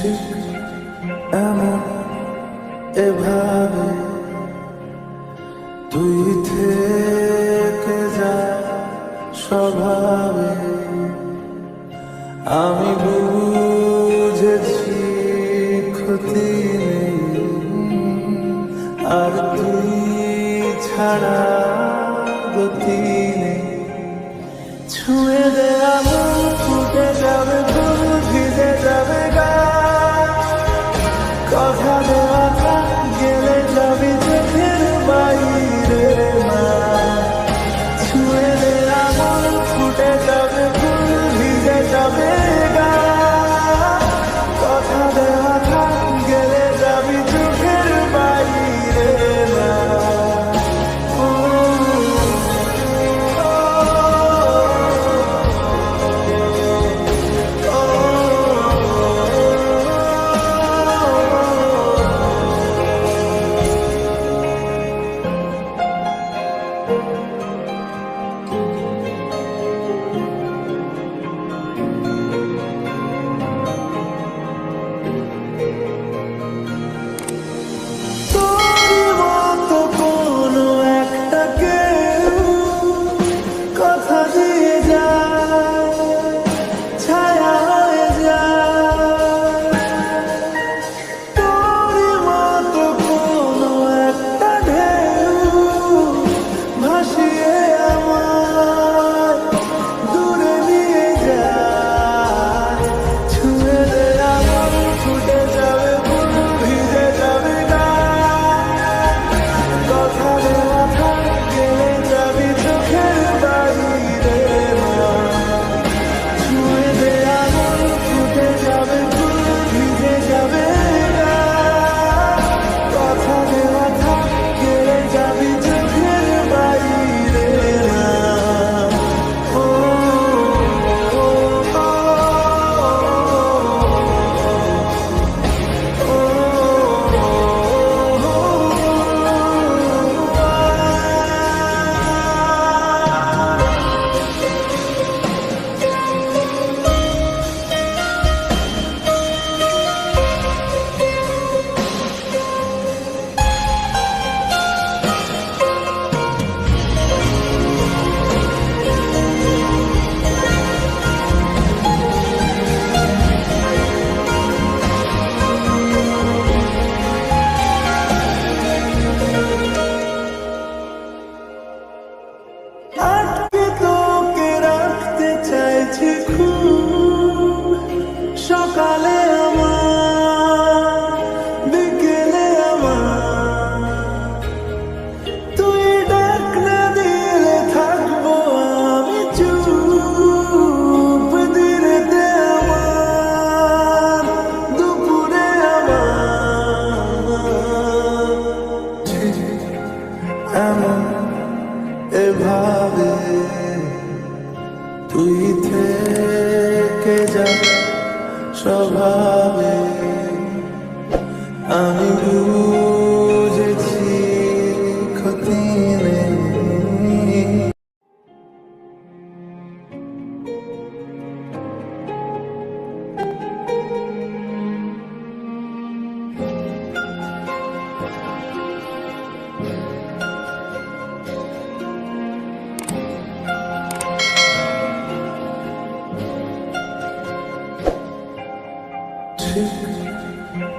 ঠিক এমন এভাবে তুই থেকে যা স্বভাবে। আমি বুঝেছি ক্ষতি আর তুই ছাড়া গতি নেই। ছুঁয়ে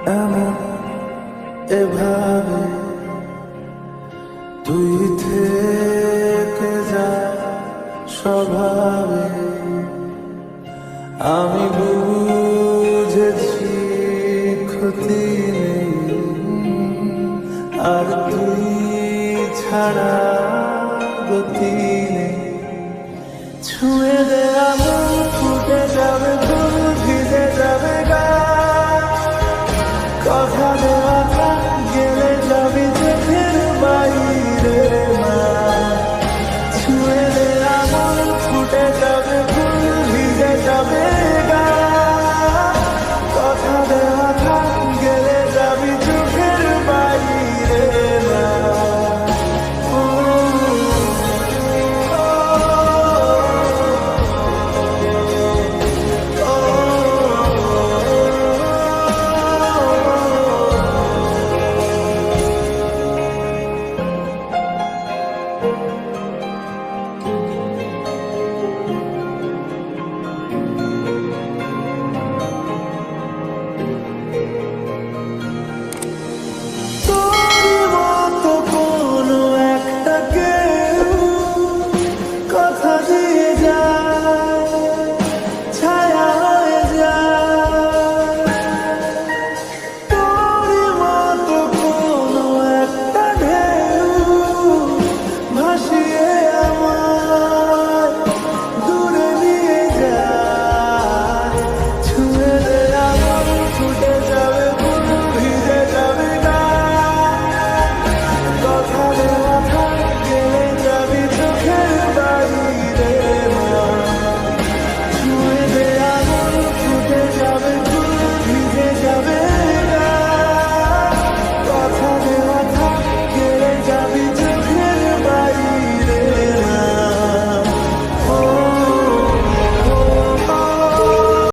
Ever. এভাবে তুই থেকে যা স্বভাবে আমি বুঝেছি ক্ষতি আর তুই ছাড়া গতি ছুঁয়ে দেয়া ফুটে যাবে